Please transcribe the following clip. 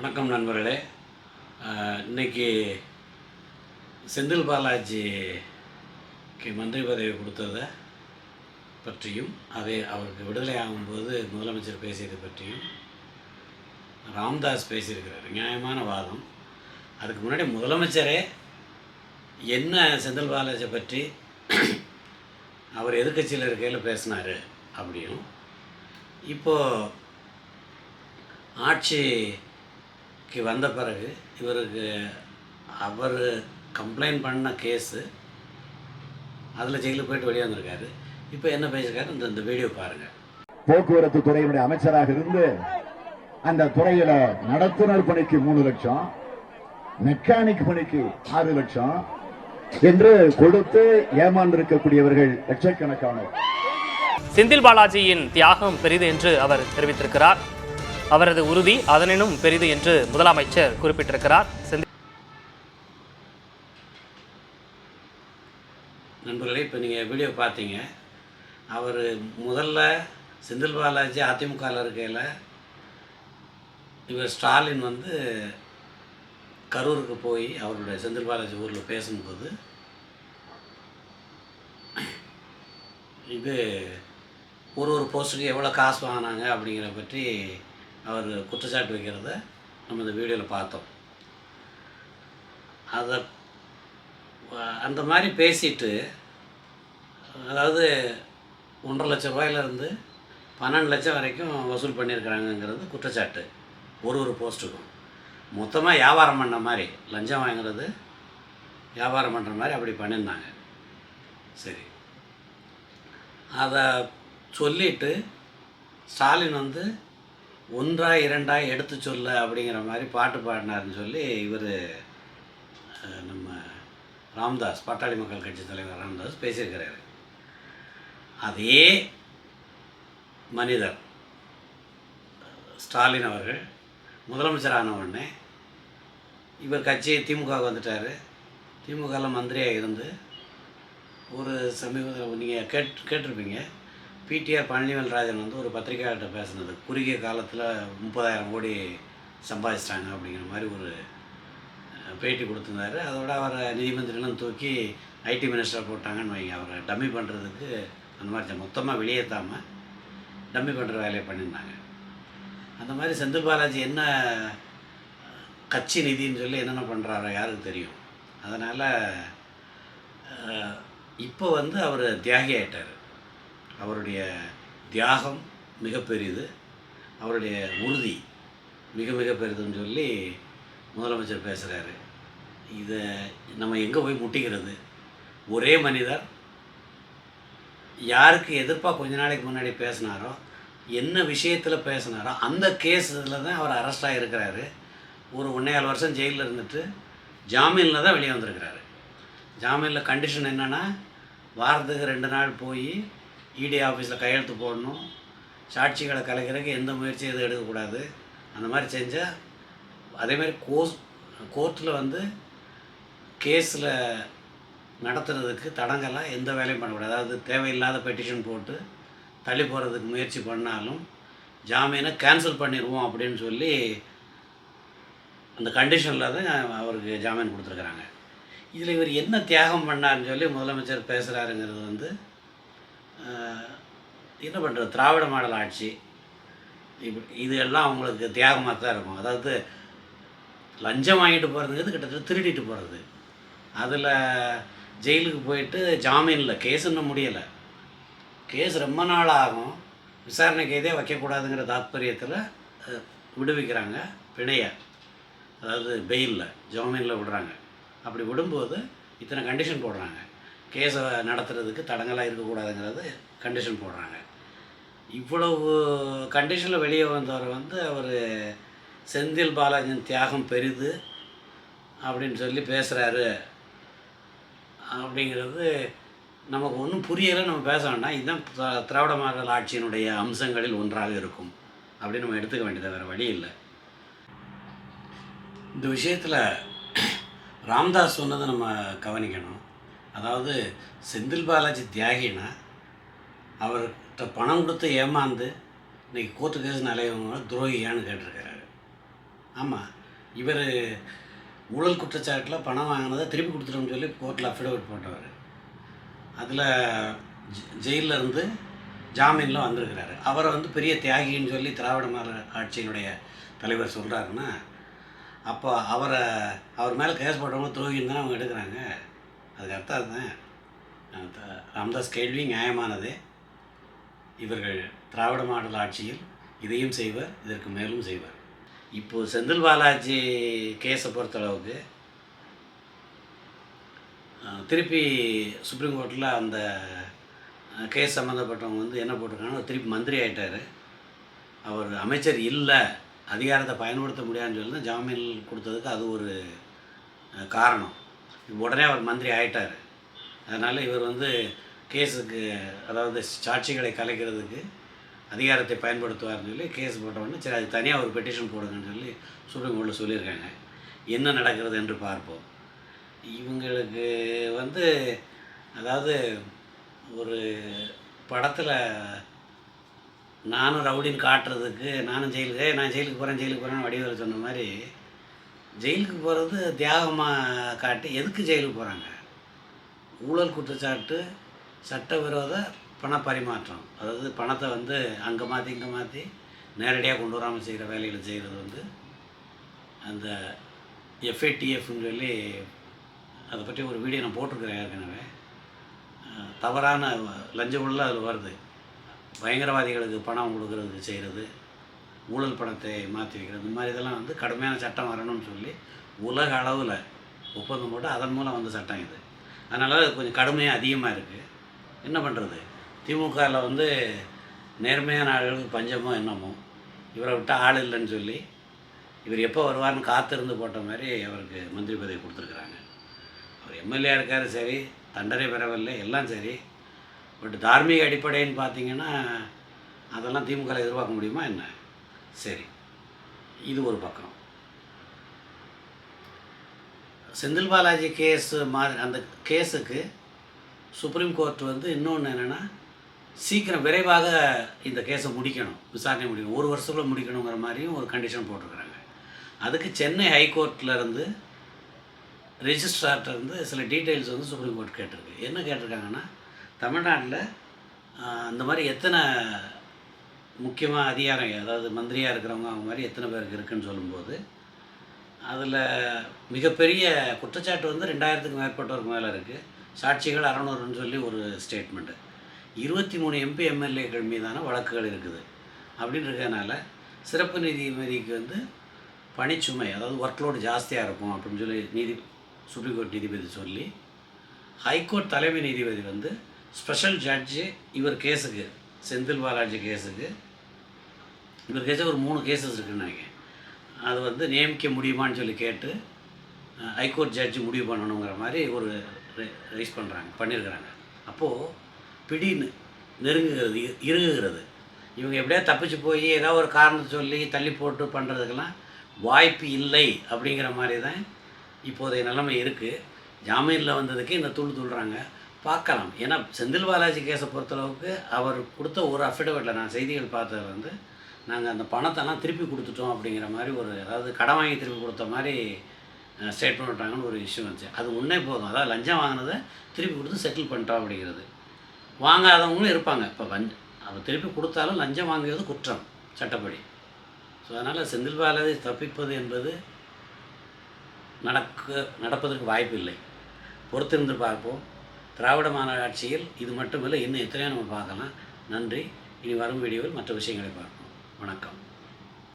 வணக்கம் நண்பர்களே. இன்றைக்கி இன்னைக்கு செந்தில் பாலாஜிக்கு மந்திரி பதவி கொடுத்ததை பற்றியும் அதை அவருக்கு விடுதலை ஆகும்போது முதலமைச்சர் பேசியது பற்றியும் ராம்தாஸ் பேசியிருக்கிறார். நியாயமான வாதம். அதுக்கு முன்னாடி முதலமைச்சரே என்ன செந்தில் பாலாஜியை பற்றி அவர் எதிர்க்கட்சியில் இருக்கையில் பேசினார் அப்படியும் இப்போது ஆட்சிக்கு வந்த பிறகு இவருக்கு அவர் கம்ப்ளைண்ட் பண்ண கேஸு அதில் ஜெயிலுக்கு போயிட்டு வெளியே வந்திருக்காரு. இப்போ என்ன பேசியிருக்காரு? இந்த இந்த வீடியோ பாருங்கள் போக்குவரத்து துறையினுடைய அமைச்சராக இருந்து அந்த துறையில நடத்துனர் பணிக்கு மூணு லட்சம் மெக்கானிக் பணிக்கு ஆறு லட்சம் என்று கொடுத்து ஏமாந்திருக்கக்கூடியவர்கள் லட்சக்கணக்கானோர். செந்தில் பாலாஜியின் தியாகம் பெரிது என்று அவர் தெரிவித்திருக்கிறார். அவரது உறுதி அதனினும் பெரிது என்று முதலமைச்சர் குறிப்பிட்டிருக்கிறார். செந்தில் நண்பர்களே இப்போ நீங்கள் வீடியோ பார்த்தீங்க. அவர் முதல்ல செந்தில் பாலாஜி அதிமுகவில் இருக்கையில் இவர் ஸ்டாலின் வந்து கரூருக்கு போய் அவருடைய செந்தில் பாலாஜி ஊரில் பேசும்போது இது ஒரு ஒரு போஸ்ட்டுக்கு எவ்வளோ காசு வாங்கினாங்க அப்படிங்கிற பற்றி அவர் குற்றச்சாட்டு வைக்கிறத நம்ம இந்த வீடியோவில் பார்த்தோம். அதை அந்த மாதிரி பேசிட்டு அதாவது ஒன்றரை லட்சம் ரூபாயிலேருந்து பன்னெண்டு லட்சம் வரைக்கும் வசூல் பண்ணியிருக்கிறாங்கங்கிறது குற்றச்சாட்டு. ஒரு ஒரு போஸ்ட்டுக்கும். மொத்தமாக வியாபாரம் பண்ண மாதிரி லஞ்சம் வாங்குறது வியாபாரம் பண்ணுற மாதிரி அப்படி பண்ணியிருந்தாங்க. சரி. அதை சொல்லிட்டு ஸ்டாலின் வந்து ஒன்றா இரண்டா எடுத்து சொல்ல அப்படிங்கிற மாதிரி பாட்டு பாடினாருன்னு சொல்லி இவர் நம்ம ராம்தாஸ் பாட்டாளி மக்கள் கட்சி தலைவர் ராம்தாஸ் பேசியிருக்கிறாரு. அதே மனிதர் ஸ்டாலின் அவர்கள் முதலமைச்சர் ஆன உடனே இவர் கட்சி திமுகவுக்கு வந்துட்டார். திமுகவில் மந்திரியாக இருந்து ஒரு சமீபத்தில் நீங்கள் கேட் கேட்டிருப்பீங்க. பிடிஆர் பழனிவேல்ராஜன் வந்து ஒரு பத்திரிகையாளர்கிட்ட பேசினது. குறுகிய காலத்தில் முப்பதாயிரம் கோடி சம்பாதிச்சிட்டாங்க அப்படிங்கிற மாதிரி ஒரு பேட்டி கொடுத்துருந்தாரு. அதோட அவரை நிதி தூக்கி ஐடி மினிஸ்டர் போட்டாங்கன்னு வைங்க. அவரை டம்மி பண்ணுறதுக்கு அந்த மாதிரி மொத்தமாக வெளியேற்றாமல் டம்மி பண்ணுற வேலையை பண்ணியிருந்தாங்க. அந்த மாதிரி செந்தில் பாலாஜி என்ன கட்சி நிதின்னு சொல்லி என்னென்ன பண்ணுறாரோ யாருக்கு தெரியும். அதனால் இப்போ வந்து அவர் தியாகி ஆகிட்டார் அவருடைய தியாகம் மிக அவருடைய உறுதி மிக மிக பெரிதுன்னு சொல்லி முதலமைச்சர் பேசுகிறாரு இதை நம்ம எங்கே போய் முட்டிக்கிறது? ஒரே மனிதர் யாருக்கு எதிர்ப்பாக கொஞ்ச நாளைக்கு முன்னாடி பேசினாரோ என்ன விஷயத்தில் பேசினாரோ அந்த கேஸில் தான் அவர் அரெஸ்டாக இருக்கிறாரு ஒரு ஒன்றையால் வருஷம் ஜெயிலில் இருந்துட்டு ஜாமீனில் தான் வெளியே வந்திருக்கிறாரு. ஜாமீனில் கண்டிஷன் என்னென்னா வாரத்துக்கு ரெண்டு நாள் போய் இடி ஆஃபீஸில் கையெழுத்து போடணும். சாட்சிகளை கலைக்கிறதுக்கு எந்த முயற்சியும் எதுவும் எடுக்கக்கூடாது. அந்த மாதிரி செஞ்சால் அதேமாதிரி கோஸ் கோர்ட்டில் வந்து கேஸில் நடத்துறதுக்கு தடங்கலாம் எந்த வேலையும் பண்ணக்கூடாது. அதாவது தேவையில்லாத பெட்டிஷன் போட்டு தள்ளி போகிறதுக்கு முயற்சி பண்ணாலும் ஜாமீனை கேன்சல் பண்ணிடுவோம் அப்படின்னு சொல்லி அந்த கண்டிஷனில் தான் அவருக்கு ஜாமீன் கொடுத்துருக்குறாங்க. இதில் இவர் என்ன தியாகம் பண்ணாருன்னு சொல்லி முதலமைச்சர் பேசுகிறாருங்கிறது வந்து என்ன பண்ணுறது திராவிட மாடல் ஆட்சி. இப்ப இது எல்லாம் அவங்களுக்கு தியாகமாக தான் இருக்கும். அதாவது லஞ்சம் வாங்கிட்டு போகிறதுங்கிறது கிட்டத்தட்ட திருடிட்டு போகிறது அதில் ஜெயிலுக்கு போயிட்டு ஜாமீனில் கேஸ் இன்னும் முடியலை. கேஸ் ரொம்ப நாள் ஆகும். விசாரணைக்கு எதே வைக்கக்கூடாதுங்கிற தாத்பரியத்தில் விடுவிக்கிறாங்க பிணைய. அதாவது பெயிலில் ஜாமீனில் விடுறாங்க. அப்படி விடும்போது இத்தனை கண்டிஷன் போடுறாங்க. கேஸை நடத்துறதுக்கு தடங்கலாக இருக்கக்கூடாதுங்கிறது கண்டிஷன் போடுறாங்க. இவ்வளவு கண்டிஷனில் வெளியே வந்தவர் வந்து அவர் செந்தில் பாலாஜியின் தியாகம் பெரிது அப்படின்னு சொல்லி பேசுகிறாரு அப்படிங்கிறது நமக்கு ஒன்றும் புரியலை நம்ம பேச வேண்டாம். இதுதான் திரா- திராவிட மாடல் ஆட்சியினுடைய அம்சங்களில் ஒன்றாக இருக்கும் அப்படின்னு நம்ம எடுத்துக்க வேண்டியது வேறு வழி இல்லை. இந்த விஷயத்தில் ராம்தாஸ் சொன்னதை நம்ம கவனிக்கணும். அதாவது செந்தில் பாலாஜி தியாகினா அவர்கிட்ட பணம் கொடுத்து ஏமாந்து இன்றைக்கி கோர்ட்டு கேஸ் நிலையவங்க துரோகியான்னு கேட்டிருக்கிறாரு. ஆமாம் இவர் ஊழல் குற்றச்சாட்டில் பணம் வாங்கினதை திருப்பி கொடுத்துட்டோம்னு சொல்லி கோர்ட்டில் அஃபிடவிட் போட்டவர். அதில் ஜெயிலில் இருந்து ஜாமீனில் வந்திருக்கிறாரு. அவரை வந்து பெரிய தியாகின்னு சொல்லி திராவிட மாடல் ஆட்சியினுடைய தலைவர் சொல்கிறாருன்னா அப்போ அவரை அவர் மேலே கேஸ் போட்டவங்க துரோகின்னு தானே அவங்க எடுக்கிறாங்க. அதுக்கு அர்த்தம் அதுதான் ராம்தாஸ் கேள்வி நியாயமானது. இவர்கள் திராவிட மாடல் ஆட்சியில் இதையும் செய்வர் இதற்கு மேலும் செய்வர். இப்போது செந்தில் பாலாஜி கேஸை பொறுத்தளவுக்கு திருப்பி சுப்ரீம் கோர்ட்டில் அந்த கேஸ் சம்மந்தப்பட்டவங்க வந்து என்ன போட்டிருக்காங்கன்னா திருப்பி மந்திரி ஆகிட்டார் அவர் அமைச்சர் இல்லை அதிகாரத்தை பயன்படுத்த முடியாதுன்னு சொல்லி தான் ஜாமீன் கொடுத்ததுக்கு அது ஒரு காரணம். உடனே அவர் மந்திரி ஆயிட்டார். அதனால் இவர் வந்து கேஸுக்கு அதாவது சாட்சிகளை கலைக்கிறதுக்கு அதிகாரத்தை பயன்படுத்துவார்னு சொல்லி கேஸ் போட்டவுடனே சரி அது தனியாக ஒரு பெட்டிஷன் போடுங்கன்னு சொல்லி சுப்ரீம் கோர்ட்டில் சொல்லியிருக்காங்க. என்ன நடக்கிறது என்று பார்ப்போம். இவங்களுக்கு வந்து அதாவது ஒரு படத்தில் நானும் ரவுடின்னு காட்டுறதுக்கு நானும் ஜெயிலுக்கு நான் ஜெயிலுக்கு போகிறேன் ஜெயிலுக்கு போகிறேன்னு வடிவேல் சொன்ன மாதிரி ஜெயிலுக்கு போகிறது தியாகமாக காட்டி எதுக்கு ஜெயிலுக்கு போகிறாங்க ஊழல் குற்றச்சாட்டு சட்டவிரோத பண பரிமாற்றம். அதாவது பணத்தை வந்து அங்கே மாற்றி இங்கே மாற்றி நேரடியாக கொண்டு வராமல் செய்கிற வேலைகளை செய்கிறது வந்து அந்த எஃப்ஏடிஎஃப்னு சொல்லி அதை பற்றி ஒரு வீடியோ நான் போட்டிருக்கிறேன் ஏற்கனவே. தவறான லஞ்ச அதில் வருது. பயங்கரவாதிகளுக்கு பணம் கொடுக்கறதுக்கு செய்கிறது ஊழல் பணத்தை மாற்றி வைக்கிறது. இந்த மாதிரி இதெல்லாம் வந்து கடுமையான சட்டம் வரணும்னு சொல்லி உலக அளவில் ஒப்பந்தம் போட்டு அதன் மூலம் வந்த சட்டம் இது. அதனால் அது கொஞ்சம் கடுமையாக அதிகமாக இருக்குது என்ன பண்ணுறது திமுகவில் வந்து நேர்மையான ஆளுகளுக்கு பஞ்சமோ என்னமோ இவரை விட்டால் ஆள் இல்லைன்னு சொல்லி இவர் எப்போ வருவார்னு காத்திருந்து போட்ட மாதிரி அவருக்கு மந்திரி பதவி கொடுத்துருக்குறாங்க. அவர் எம்எல்ஏ இருக்காரு சரி. தண்டனை பெறவில்லை எல்லாம் சரி. பட் தார்மீக அடிப்படைன்னு பார்த்தீங்கன்னா அதெல்லாம் திமுகவில் எதிர்பார்க்க முடியுமா என்ன? சரி. இது ஒரு பக்கம். செந்தில் பாலாஜி கேஸ் மாதிரி அந்த கேஸுக்கு சுப்ரீம் கோர்ட் வந்து இன்னொன்று என்னென்னா சீக்கிரம் விரைவாக இந்த கேஸை முடிக்கணும். விசாரணை முடிக்கணும். ஒரு வருஷத்துக்குள்ள முடிக்கணுங்கிற மாதிரியும் ஒரு கண்டிஷன் போட்டிருக்கிறாங்க. அதுக்கு சென்னை ஹைகோர்ட்லேருந்து இருந்து ரெஜிஸ்ட்ரார்ட்ட இருந்து சில டீட்டெயில்ஸ் வந்து சுப்ரீம் கோர்ட் கேட்டிருக்கு. என்ன கேட்டிருக்காங்கன்னா தமிழ்நாட்டில் அந்த இந்த மாதிரி எத்தனை முக்கியமாக அதிகாரம் அதாவது மந்திரியாக இருக்கிறவங்க அவங்க மாதிரி எத்தனை பேருக்கு இருக்குன்னு சொல்லும்போது அதில் மிகப்பெரிய குற்றச்சாட்டு வந்து ரெண்டாயிரத்துக்கு மேற்பட்டவருக்கு மேலே இருக்குது சாட்சிகள் அறநூறுன்னு சொல்லி ஒரு ஸ்டேட்மெண்ட்டு இருபத்தி மூணு எம்பி எம்எல்ஏக்கள் மீதான வழக்குகள் இருக்குது. அப்படின்னு இருக்கிறதுனால சிறப்பு நீதிபதிக்கு வந்து பணிச்சுமை அதாவது ஒர்க்லோடு ஜாஸ்தியாக இருக்கும் அப்படின்னு சொல்லி நீதி சுப்ரீம் கோர்ட் நீதிபதி சொல்லி ஹைகோர்ட் தலைமை நீதிபதி வந்து ஸ்பெஷல் ஜட்ஜு இவர் கேஸுக்கு செந்தில் பாலாஜி கேஸுக்கு இவர் கேஸுக்கு ஒரு மூணு கேசஸ் இருக்குன்னு நினைக்கிறேன். அது வந்து நியமிக்க முடியுமான்னு சொல்லி கேட்டு ஹைகோர்ட் ஜட்ஜ் முடிவு பண்ணணுங்கிற மாதிரி ஒரு ரைஸ் பண்ணுறாங்க பண்ணியிருக்கிறாங்க அப்போது பிடின்னு நெருங்குகிறது இ- இறுகுகிறது. இவங்க எப்படியா தப்பிச்சு போய் ஏதாவது ஒரு காரணத்தை சொல்லி தள்ளி போட்டு பண்ணுறதுக்கெல்லாம் வாய்ப்பு இல்லை அப்படிங்கிற மாதிரி தான் இப்போதைய நிலைமை இருக்குது ஜாமீனில் வந்ததுக்கு இந்த துள் துள்ளுறாங்க பார்க்கலாம். ஏன்னா செந்தில் பாலாஜி கேஸை பொறுத்தளவுக்கு அவர் கொடுத்த ஒரு அஃபிடவிட்டில் நான் செய்திகள் பார்த்தது வந்து நாங்கள் அந்த பணத்தெல்லாம் திருப்பி கொடுத்துட்டோம் அப்படிங்கிற மாதிரி ஒரு அதாவது கடன் வாங்கி திருப்பி கொடுத்த மாதிரி ஸ்டேட் பண்ணிட்டாங்கன்னு ஒரு இஷ்யூ வந்துச்சு. அது உன்னே போதும். அதாவது லஞ்சம் வாங்கினதை திருப்பி கொடுத்து செட்டில் பண்ணிட்டோம் அப்படிங்கிறது. வாங்காதவங்களும் இருப்பாங்க. இப்போ லஞ்ச அவன் திருப்பி கொடுத்தாலும் லஞ்சம் வாங்குவது குற்றம் சட்டப்படி. ஸோ அதனால் செந்தில் பாலாஜி தப்பிப்பது என்பது நடக்க நடப்பதற்கு வாய்ப்பு இல்லை. பொறுத்திருந்து பார்ப்போம். திராவிட மாநில ஆட்சியில் இது மட்டுமில்லை. இன்னும் எத்தனையோ நம்ம பார்க்கலாம். நன்றி. இனி வரும் வீடியோவில் மற்ற விஷயங்களை பார்ப்போம். வணக்கம்.